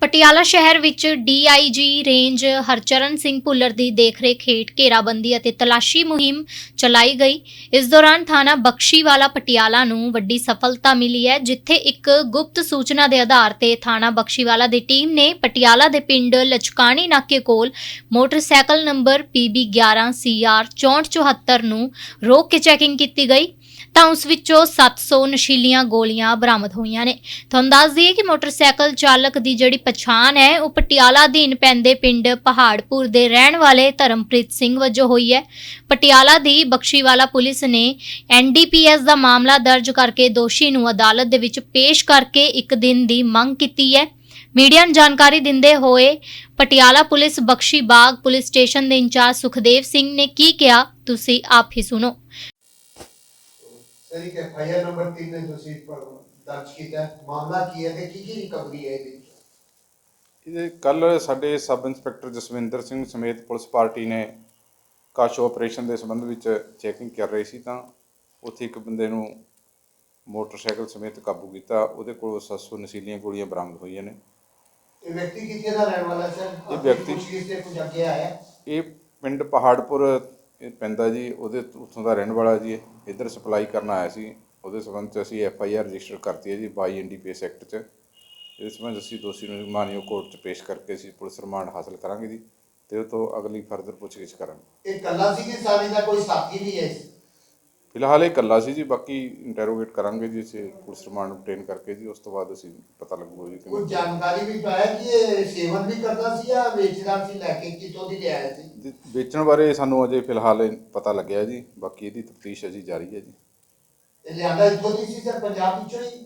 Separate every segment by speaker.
Speaker 1: ਪਟਿਆਲਾ ਸ਼ਹਿਰ ਵਿੱਚ DIG range Harcharan Singh Bhullar ਦੀ ਦੇਖਰੇਖ ਹੇਠ ਘੇਰਾਬੰਦੀ ਅਤੇ ਤਲਾਸ਼ੀ ਮੁਹਿੰਮ ਚਲਾਈ ਗਈ। ਇਸ ਦੌਰਾਨ ਥਾਣਾ ਬਖਸ਼ੀਵਾਲਾ ਪਟਿਆਲਾ ਨੂੰ ਵੱਡੀ ਸਫਲਤਾ ਮਿਲੀ ਹੈ, ਜਿੱਥੇ ਇੱਕ ਗੁਪਤ ਸੂਚਨਾ ਦੇ ਆਧਾਰ ਤੇ ਥਾਣਾ ਬਖਸ਼ੀਵਾਲਾ ਦੀ ਟੀਮ ਨੇ ਪਟਿਆਲਾ ਦੇ ਪਿੰਡ ਲਚਕਾਣੀ ਨਾਕੇ ਕੋਲ ਮੋਟਰਸਾਈਕਲ ਨੰਬਰ PB11 CR 6474 ਨੂੰ ਰੋਕ ਕੇ ਚੈਕਿੰਗ ਕੀਤੀ ਗਈ। ਤਾਂ ਉਸ ਵਿੱਚੋਂ 700 ਨਸ਼ੀਲੀਆਂ ਗੋਲੀਆਂ ਬਰਾਮਦ ਹੋਈਆਂ ਨੇ। ਤੁਹਾਨੂੰ ਦੱਸ ਦਈਏ ਕਿ ਮੋਟਰਸਾਈਕਲ ਚਾਲਕ ਦੀ ਜਿਹੜੀ ਪਛਾਣ ਹੈ। ਉਹ ਪਟਿਆਲਾ ਅਧੀਨ ਪੈਂਦੇ ਪਿੰਡ ਪਹਾੜਪੁਰ ਦੇ ਰਹਿਣ ਵਾਲੇ ਧਰਮਪ੍ਰੀਤ ਸਿੰਘ ਵਜੋਂ ਹੋਈ ਹੈ। ਪਟਿਆਲਾ ਦੀ ਬਖਸ਼ੀਵਾਲਾ ਪੁਲਿਸ ਨੇ ਐਨਡੀਪੀਐਸ ਦਾ ਮਾਮਲਾ ਦਰਜ ਕਰਕੇ ਦੋਸ਼ੀ ਨੂੰ ਅਦਾਲਤ ਦੇ ਵਿੱਚ ਪੇਸ਼ ਕਰਕੇ ਇੱਕ ਦਿਨ ਦੀ ਮੰਗ ਕੀਤੀ ਹੈ। ਮੀਡੀਆ ਨੂੰ ਜਾਣਕਾਰੀ ਦਿੰਦੇ ਹੋਏ Patiala police Bakhshi Bagh police station ਦੇ ਇੰਚਾਰਜ ਸੁਖਦੇਵ ਸਿੰਘ ਨੇ ਕੀ ਕਿਹਾ, ਤੁਸੀਂ ਆਪ ਹੀ ਸੁਣੋ।
Speaker 2: ਸਰ ਇੱਕ ਐਫਆਈਆਰ ਨੰਬਰ 3 ਨੇ ਤੁਸੀਂ ਦਰਜ ਕੀਤਾ। ਮਾਮਲਾ ਕੀ ਹੈ ਤੇ ਕੀ ਕੀ ਰਿਕਵਰੀ ਹੈ ਇਹਦੇ?
Speaker 3: ਇਹਦੇ ਕੱਲ ਸਾਡੇ ਸਬ ਇੰਸਪੈਕਟਰ ਜਸਵਿੰਦਰ ਸਿੰਘ ਸਮੇਤ ਪੁਲਿਸ ਪਾਰਟੀ ਨੇ ਕਾਸ਼ ਆਪਰੇਸ਼ਨ ਦੇ ਸੰਬੰਧ ਵਿੱਚ ਚੈਕਿੰਗ ਕਰ ਰਹੀ ਸੀ ਤਾਂ ਉੱਥੇ ਇੱਕ ਬੰਦੇ ਨੂੰ ਮੋਟਰਸਾਈਕਲ ਸਮੇਤ ਕਾਬੂ ਕੀਤਾ। ਉਹਦੇ ਕੋਲ 700 ਨਸ਼ੀਲੀਆਂ ਗੋਲੀਆਂ ਬਰਾਮਦ ਹੋਈਆਂ ਨੇ।
Speaker 2: ਇਹ ਵਿਅਕਤੀ ਕਿੱਥੇ ਦਾ ਰਹਿਣ ਵਾਲਾ ਸਰ?
Speaker 3: ਇਹ ਵਿਅਕਤੀ-
Speaker 2: ਪੁੱਛਗਿੱਛ ਤੇ ਕੁਝ ਅੱਗੇ ਆਇਆ?
Speaker 3: ਇਹ ਪਿੰਡ ਪਹਾੜਪੁਰ ਇਹ ਪੈਂਦਾ ਜੀ। ਉਹਦੇ ਉੱਥੋਂ ਦਾ ਰਹਿਣ ਵਾਲਾ ਜੀ। ਇੱਧਰ ਸਪਲਾਈ ਕਰਨ ਆਇਆ ਸੀ। ਉਹਦੇ ਸੰਬੰਧ 'ਚ ਅਸੀਂ ਐਫ ਆਈ ਆਰ ਰਜਿਸਟਰ ਕਰਤੀ ਹੈ ਜੀ 22 ਐਨਡੀਪੀਐਸ ਐਕਟ 'ਚ। ਇਸ ਸੰਬੰਧ ਅਸੀਂ ਦੋਸ਼ੀ ਨੂੰ ਮਾਨਯੋਗ ਕੋਰਟ 'ਚ ਪੇਸ਼ ਕਰਕੇ ਅਸੀਂ ਪੁਲਿਸ ਰਿਮਾਂਡ ਹਾਸਲ ਕਰਾਂਗੇ ਜੀ ਤੇ ਉਹ ਤੋਂ ਅਗਲੀ ਫਰਦਰ ਪੁੱਛਗਿੱਛ ਕਰਾਂਗੇ।
Speaker 2: ਇਹ ਕੱਲਾ ਸੀ ਕਿ ਸਾਨੀ ਦਾ ਕੋਈ ਸਾਥੀ ਵੀ ਹੈ ਇਸ?
Speaker 3: ਫਿਲਹਾਲ ਇਹ ਇਕੱਲਾ ਸੀ ਜੀ ਬਾਕੀ ਇੰਟਰੋਗੇਟ ਕਰਾਂਗੇ ਜੀ ਅਸੀਂ ਪੁਲਿਸ ਰਿਮਾਂਡ obtain ਕਰਕੇ ਜੀ ਉਸ ਤੋਂ ਬਾਅਦ ਅਸੀਂ ਪਤਾ ਲੱਗੂਗਾ ਜੀ
Speaker 2: ਕੋਈ ਜਾਣਕਾਰੀ ਵੀ ਪਾਇਆ ਕਿ ਇਹ ਸੇਵਨ ਵੀ ਕਰਦਾ ਸੀ ਜਾਂ ਵੇਚਦਾ ਸੀ ਲੈ ਕੇ ਕਿਤੋਂ ਦੀ ਲਿਆਇਆ ਸੀ?
Speaker 3: ਜੀ, ਵੇਚਣ ਬਾਰੇ ਸਾਨੂੰ ਅਜੇ ਫਿਲਹਾਲ ਪਤਾ ਲੱਗਿਆ ਜੀ ਬਾਕੀ ਇਹਦੀ ਤਫਤੀਸ਼ ਅਜੀ ਜਾਰੀ ਹੈ ਜੀ।
Speaker 2: ਇਹ ਲਿਆਂਦਾ ਇੱਥੋਂ ਦੀ ਸੀ ਸਰ ਪੰਜਾਬ ਵਿੱਚੋਂ ਹੀ?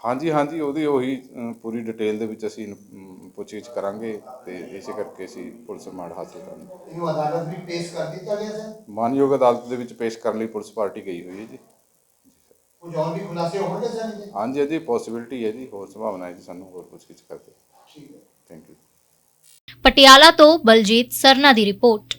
Speaker 3: ਹਾਂਜੀ ਹਾਂਜੀ ਉਹਦੀ ਉਹੀ ਅਮ, ਪੂਰੀ ਡਿਟੇਲ ਦੇ ਵਿੱਚ ਅਸੀਂ ਅਮ, ਪੁੱਛਗਿੱਛ ਕਰਾਂਗੇ ਤੇ ਇਸੇ ਕਰਕੇ ਅਸੀਂ ਪੁਲਿਸ ਰਿਮਾਂਡ ਹਾਸਲ ਕਰਾਂਗੇ।
Speaker 2: ਇਹਨੂੰ ਅਦਾਲਤ ਵੀ ਪੇਸ਼ ਕਰ ਦਿੱਤਾ ਗਿਆ ਸਰ?
Speaker 3: ਮਾਨਯੋਗ ਅਦਾਲਤ ਦੇ ਵਿੱਚ ਪੇਸ਼ ਕਰਨ ਲਈ ਪੁਲਿਸ ਪਾਰਟੀ ਗਈ ਹੋਈ ਹੈ ਜੀ।
Speaker 2: ਕੁਝ ਹੋਰ ਵੀ ਖੁਲਾਸੇ ਹੋਣਗੇ ਸਰ ਇਹਦੇ?
Speaker 3: ਹਾਂਜੀ ਇਹਦੀ ਪੋਸਿਬਿਲਿਟੀ ਹੈ ਜੀ ਹੋਰ ਸੰਭਾਵਨਾ ਹੈ ਜੀ ਸਾਨੂੰ ਹੋਰ ਪੁੱਛਗਿੱਛ ਕਰਦੇ।
Speaker 2: ਠੀਕ ਹੈ।
Speaker 3: ਥੈਂਕ ਯੂ
Speaker 1: ਪਟਿਆਲਾ ਤੋਂ ਬਲਜੀਤ ਸਰਨਾ ਦੀ ਰਿਪੋਰਟ।